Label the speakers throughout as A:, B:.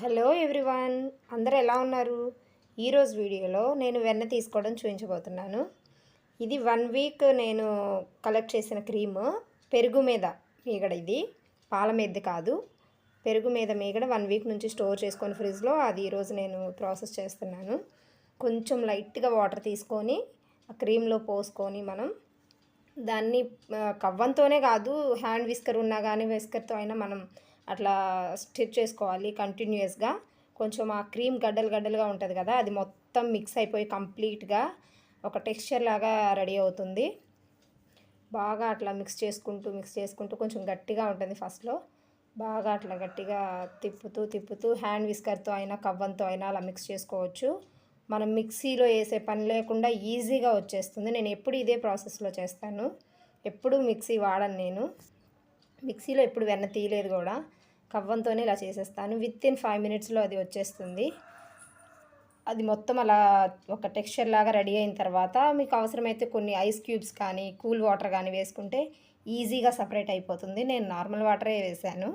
A: Hello everyone అందరూ ఎలా ఉన్నారు? ఈరోజు వీడియోలో నేను వెన్న తీసుకోవడం చూపించబోతున్నాను. ఇది వన్ వీక్ నేను కలెక్ట్ చేసిన క్రీమ్. పెరుగు మీద మీగడ ఇది. పాల మీద కాదు. పెరుగు మీద మీగడ వన్ వీక్ నుంచి స్టోర్ చేసుకొని ఫ్రిడ్జ్లో అది ఈరోజు నేను ప్రాసెస్ చేస్తున్నాను. కొంచెం లైట్గా వాటర్ తీసుకొని ఆ క్రీమ్లో పోసుకొని మనం దాన్ని కవ్వంతోనే కాదు హ్యాండ్ విస్కర్ ఉన్నా కానీ విస్కర్తో అయినా మనం అట్లా స్టిచ్ చేసుకోవాలి కంటిన్యూస్గా కొంచెం ఆ క్రీమ్ గడ్డలు గడ్డలుగా ఉంటుంది కదా అది మొత్తం మిక్స్ అయిపోయి కంప్లీట్గా ఒక టెక్స్చర్ లాగా రెడీ అవుతుంది. బాగా అట్లా మిక్స్ చేసుకుంటూ మిక్స్ చేసుకుంటూ కొంచెం గట్టిగా ఉంటుంది ఫస్ట్లో. బాగా అట్లా గట్టిగా తిప్పుతూ తిప్పుతూ హ్యాండ్ విస్కర్తో అయినా కవ్వంతో అయినా అలా మిక్స్ చేసుకోవచ్చు. మనం మిక్సీలో వేసే పని లేకుండా ఈజీగా వచ్చేస్తుంది. నేను ఎప్పుడు ఇదే ప్రాసెస్లో చేస్తాను. ఎప్పుడు మిక్సీ వాడను నేను. మిక్సీలో ఎప్పుడు వెన్న తీయలేదు కూడా. కవ్వంతోనే ఇలా చేసేస్తాను. విత్ ఇన్ ఫైవ్ మినిట్స్లో అది వచ్చేస్తుంది. అది మొత్తం అలా ఒక టెక్స్చర్ లాగా రెడీ అయిన తర్వాత మీకు అవసరమైతే కొన్ని ఐస్ క్యూబ్స్ కానీ కూల్ వాటర్ కానీ వేసుకుంటే ఈజీగా సపరేట్ అయిపోతుంది. నేను నార్మల్ వాటరే వేసాను.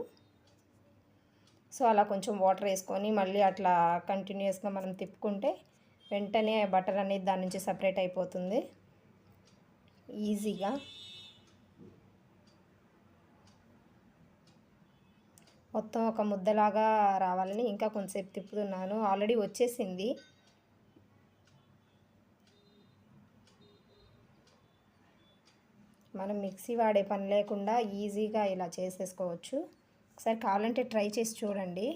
A: సో అలా కొంచెం వాటర్ వేసుకొని మళ్ళీ అట్లా కంటిన్యూస్గా మనం తిప్పుకుంటే వెంటనే బటర్ అనేది దాని నుంచి సపరేట్ అయిపోతుంది. ఈజీగా మొత్తం ఒక ముద్దలాగా రావాలని ఇంకా కొంచెంసేపు తిప్పుతున్నాను. ఆల్రెడీ వచ్చేసింది. మనం మిక్సీ వాడే పని లేకుండా ఈజీగా ఇలా చేసేసుకోవచ్చు. ఒకసారి కావాలంటే ట్రై చేసి చూడండి.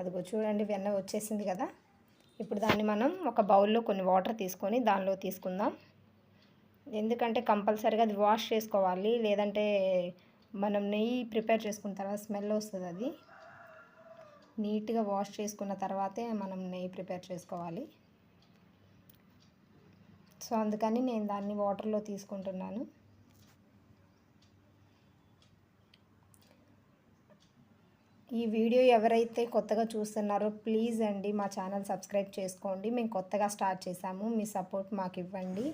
A: అదిగో చూడండి వెన్న వచ్చేసింది కదా. ఇప్పుడు దాన్ని మనం ఒక బౌల్లో కొన్ని వాటర్ తీసుకొని దానిలో తీసుకుందాం. ఎందుకంటే కంపల్సరీగా అది వాష్ చేసుకోవాలి. లేదంటే మనం నెయ్యి ప్రిపేర్ చేసుకున్న తర్వాత స్మెల్ వస్తుంది అది. నీట్గా వాష్ చేసుకున్న తర్వాతే మనం నెయ్యి ప్రిపేర్ చేసుకోవాలి. సో అందుకని నేను దాన్ని వాటర్లో తీసుకుంటున్నాను. ఈ వీడియో ఎవరైతే కొత్తగా చూస్తున్నారో ప్లీజ్ అండి మా ఛానల్ సబ్స్క్రైబ్ చేసుకోండి. మేము కొత్తగా స్టార్ట్ చేసాము. మీ సపోర్ట్ మాకు ఇవ్వండి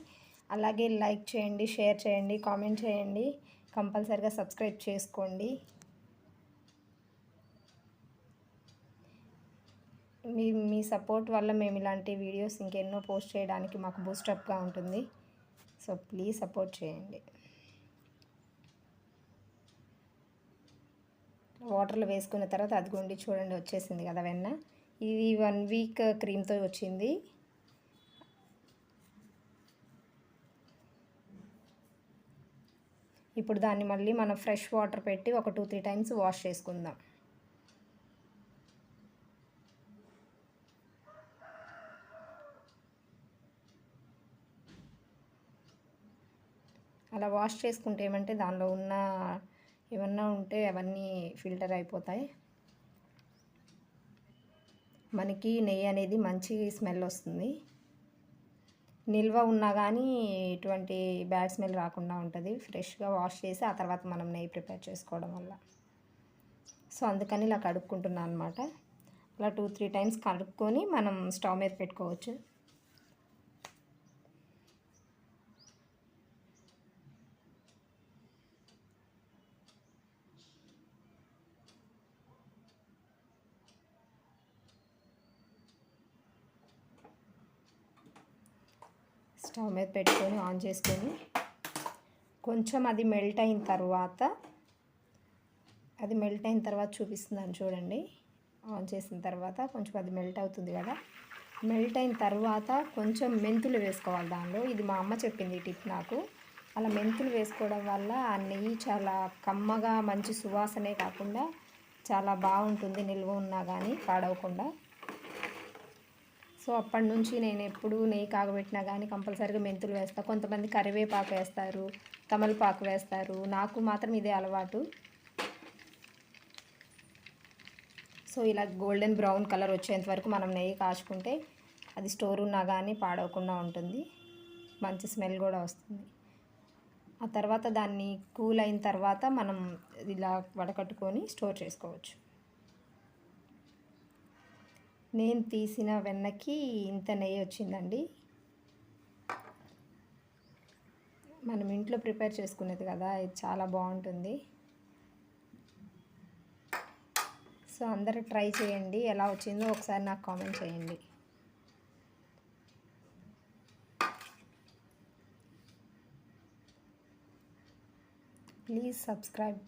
A: అలాగే లైక్ చేయండి షేర్ చేయండి కామెంట్ చేయండి. కంపల్సరిగా సబ్స్క్రైబ్ చేసుకోండి. మీ మీ సపోర్ట్ వల్ల మేము ఇలాంటి వీడియోస్ ఇంకెన్నో పోస్ట్ చేయడానికి మాకు బూస్టప్గా ఉంటుంది. సో ప్లీజ్ సపోర్ట్ చేయండి. వాటర్లో వేసుకున్న తర్వాత అదిగోండి చూడండి వచ్చేసింది కదా వెన్న. ఇది వన్ వీక్ క్రీమ్తో వచ్చింది. ఇప్పుడు దాన్ని మళ్ళీ మనం ఫ్రెష్ వాటర్ పెట్టి ఒక టూ త్రీ టైమ్స్ వాష్ చేసుకుందాం. అలా వాష్ చేసుకుంటే ఏమంటే దానిలో ఉన్న ఏమన్నా ఉంటే అవన్నీ ఫిల్టర్ అయిపోతాయి. మనకి నెయ్యి అనేది మంచి స్మెల్ వస్తుంది. నిల్వ ఉన్నా కానీ ఎటువంటి బ్యాడ్ స్మెల్ రాకుండా ఉంటుంది. ఫ్రెష్గా వాష్ చేసి ఆ తర్వాత మనం నెయ్యి ప్రిపేర్ చేసుకోవడం వల్ల. సో అందుకని ఇలా కడుక్కుంటున్నాను అనమాట అలా టూ త్రీ టైమ్స్ కడుక్కొని మనం స్టవ్ మీద పెట్టుకోవచ్చు. స్టవ్ మీద పెట్టుకొని ఆన్ చేసుకొని కొంచెం అది మెల్ట్ అయిన తర్వాత అది మెల్ట్ అయిన తర్వాత చూపిస్తున్నాను చూడండి. ఆన్ చేసిన తర్వాత కొంచెం అది మెల్ట్ అవుతుంది కదా. మెల్ట్ అయిన తర్వాత కొంచెం మెంతులు వేసుకోవాలి దానిలో. ఇది మా అమ్మ చెప్పింది ఈ టిప్ నాకు. అలా మెంతులు వేసుకోవడం వల్ల ఆ నెయ్యి చాలా కమ్మగా మంచి సువాసనే కాకుండా చాలా బాగుంటుంది నిల్వ ఉన్నా కానీ పాడవకుండా. సో అప్పటి నుంచి నేను ఎప్పుడు నెయ్యి కాగబెట్టినా కానీ కంపల్సరీగా మెంతులు వేస్తాను కొంతమంది కరివేపాకు వేస్తారు తమలపాకు వేస్తారు. నాకు మాత్రం ఇదే అలవాటు. సో ఇలా గోల్డెన్ బ్రౌన్ కలర్ వచ్చేంత వరకు మనం నెయ్యి కాచుకుంటే అది స్టోర్ ఉన్నా కానీ పాడవకుండా ఉంటుంది. మంచి స్మెల్ కూడా వస్తుంది. ఆ తర్వాత దాన్ని కూల్ అయిన తర్వాత మనం ఇలా వడకట్టుకొని స్టోర్ చేసుకోవచ్చు. నేను తీసిన వెన్నకి ఇంత నెయ్యి వచ్చిందండి. మనం ఇంట్లో ప్రిపేర్ చేసుకునేది కదా ఇది చాలా బాగుంటుంది. సో అందరూ ట్రై చేయండి ఎలా వచ్చిందో ఒకసారి నాకు కామెంట్ చేయండి. Please subscribe.